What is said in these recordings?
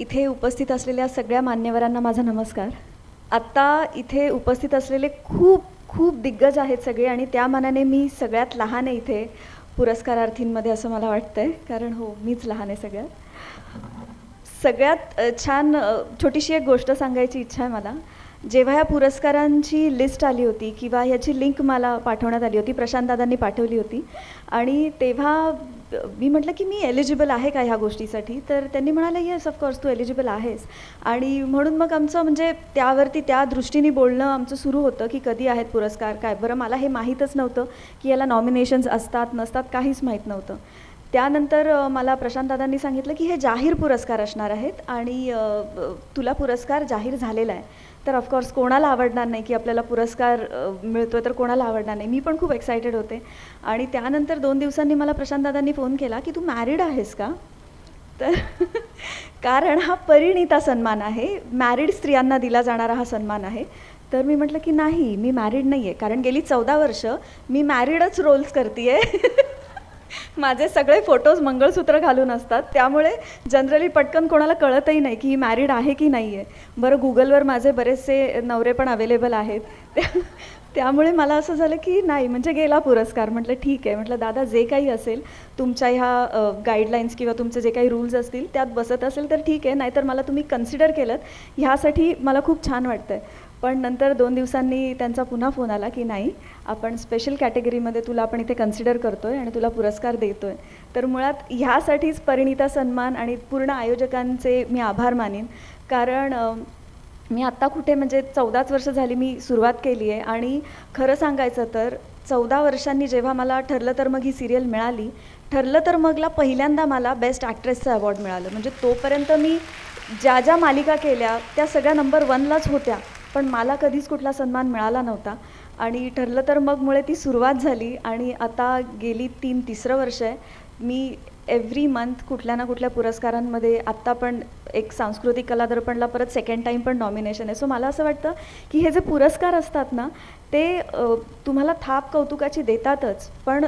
इथे उपस्थित असलेल्या सगळ्या मान्यवरांना माझा नमस्कार. आत्ता इथे उपस्थित असलेले खूप खूप दिग्गज आहेत सगळे आणि त्या मानाने मी सगळ्यात लहान आहे इथे पुरस्कारार्थींमध्ये असं मला वाटतं आहे कारण हो मीच लहान आहे सगळ्यात. सगळ्यात छान छोटीशी एक गोष्ट सांगायची इच्छा आहे मला. जेव्हा या पुरस्कारांची लिस्ट आली होती किंवा ह्याची लिंक मला पाठवण्यात आली होती प्रशांतदादांनी पाठवली होती आणि तेव्हा मी म्हटलं की मी एलिजिबल आहे का ह्या गोष्टीसाठी? तर त्यांनी म्हणाले येस ऑफकोर्स तू एलिजिबल आहेस. आणि म्हणून मग आमचं म्हणजे त्यावरती त्या दृष्टीने बोलणं आमचं सुरू होतं की कधी आहेत पुरस्कार काय? बरं मला हे माहीतच नव्हतं की याला नॉमिनेशन्स असतात नसतात काहीच माहीत नव्हतं. त्यानंतर मला प्रशांतदादांनी सांगितलं की हे जाहीर पुरस्कार असणार आहेत आणि तुला पुरस्कार जाहीर झालेला आहे. तर ऑफकोर्स कोणाला आवडणार नाही की आपल्याला पुरस्कार मिळतो आहे तर कोणाला आवडणार नाही. मी पण खूप एक्सायटेड होते. आणि त्यानंतर दोन दिवसांनी मला प्रशांतदादांनी फोन केला की तू मॅरिड आहेस का? तर कारण हा परिणिता सन्मान आहे. मॅरिड स्त्रियांना दिला जाणारा हा सन्मान आहे. तर मी म्हटलं की नाही मी मॅरिड नाही आहे कारण गेली चौदा वर्ष मी मॅरिडच रोल्स करते आहे माझे सगळे फोटोज मंगळसूत्र घालून असतात. त्यामुळे जनरली पटकन कोणाला कळतही नाही की ही मॅरिड आहे की नाही आहे बरं गुगलवर माझे बरेचसे नवरे पण अवेलेबल आहेत. त्या- त्यामुळे मला असं झालं की नाही म्हणजे गेला पुरस्कार. म्हटलं ठीक आहे. म्हटलं दादा जे काही असेल तुमच्या ह्या गाईडलाईन्स किंवा तुमचे जे काही रूल्स असतील त्यात बसत असेल तर ठीक आहे. नाहीतर मला तुम्ही कन्सिडर केलं ह्यासाठी मला खूप छान वाटतं आहे पण नंतर दोन दिवसांनी त्यांचा पुन्हा फोन आला की नाही आपण स्पेशल कॅटेगरीमध्ये तुला आपण इथे कन्सिडर करतो आहे आणि तुला पुरस्कार देतो आहे तर मुळात ह्यासाठीच परिणिता सन्मान आणि पूर्ण आयोजकांचे मी आभार मानेन. कारण मी आत्ता कुठे म्हणजे चौदाच वर्ष झाली मी सुरुवात केली आहे आणि खरं सांगायचं तर चौदा वर्षांनी जेव्हा मला ठरलं तर मग ही सिरियल मिळाली. ठरलं तर मगला पहिल्यांदा मला बेस्ट ॲक्ट्रेसचं अवॉर्ड मिळालं. म्हणजे तोपर्यंत मी ज्या ज्या मालिका केल्या त्या सगळ्या नंबर वनलाच होत्या. पण मला कधीच कुठला सन्मान मिळाला नव्हता. आणि ठरलं तर मग मुळे ती सुरुवात झाली आणि आता गेली तीन तिसरं वर्ष आहे. मी एव्हरी मंथ कुठल्या ना कुठल्या पुरस्कारांमध्ये आत्ता पण एक सांस्कृतिक कला दर्पणला परत सेकंड टाईम पण नॉमिनेशन आहे. सो मला असं वाटतं की हे जे पुरस्कार असतात ना ते तुम्हाला थाप कौतुकाची देतातच. पण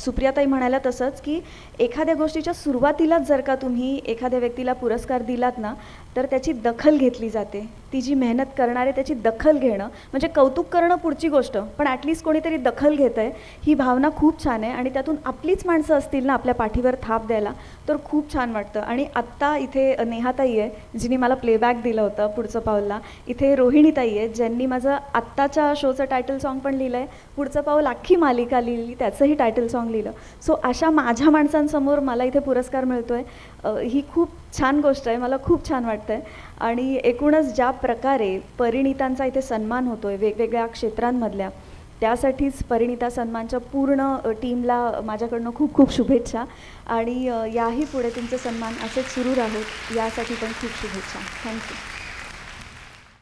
सुप्रियाताई म्हणाल्या तसंच की एखाद्या गोष्टीच्या सुरुवातीलाच जर का तुम्ही एखाद्या व्यक्तीला पुरस्कार दिलात ना तर त्याची दखल घेतली जाते. ती जी मेहनत करणारे त्याची दखल घेणं म्हणजे कौतुक करणं पुढची गोष्ट पण ॲटलिस्ट कोणीतरी दखल घेतं आहे ही भावना खूप छान आहे आणि त्यातून आपलीच माणसं असतील ना आपल्या पाठीवर थाप द्यायला तर खूप छान वाटतं. आणि आत्ता इथे नेहाताई आहे जिने मला प्लेबॅक दिलं होतं पुढचं पाऊलला. इथे रोहिणीताई आहे ज्यांनी माझं आत्ताच्या शोचं टायटल सॉन्ग पण लिहिलं आहे पुढचं पाऊल अख्खी मालिका लिहिली त्याचंही टायटल सॉन्ग लिहिलं. सो अशा माझ्या माणसांसमोर मला इथे पुरस्कार मिळतो आहे ही खूप छान गोष्ट आहे मला खूप छान वाटतं आहे आणि एकूणच ज्या प्रकारे परिणितांचा इथे सन्मान होतो आहे वेगवेगळ्या क्षेत्रांमधल्या त्यासाठीच परिणिता सन्मानच्या पूर्ण टीमला माझ्याकडनं खूप खूप शुभेच्छा. आणि याही पुढे तुमचे सन्मान असेच सुरू राहो यासाठी पण खूप शुभेच्छा. थँक्यू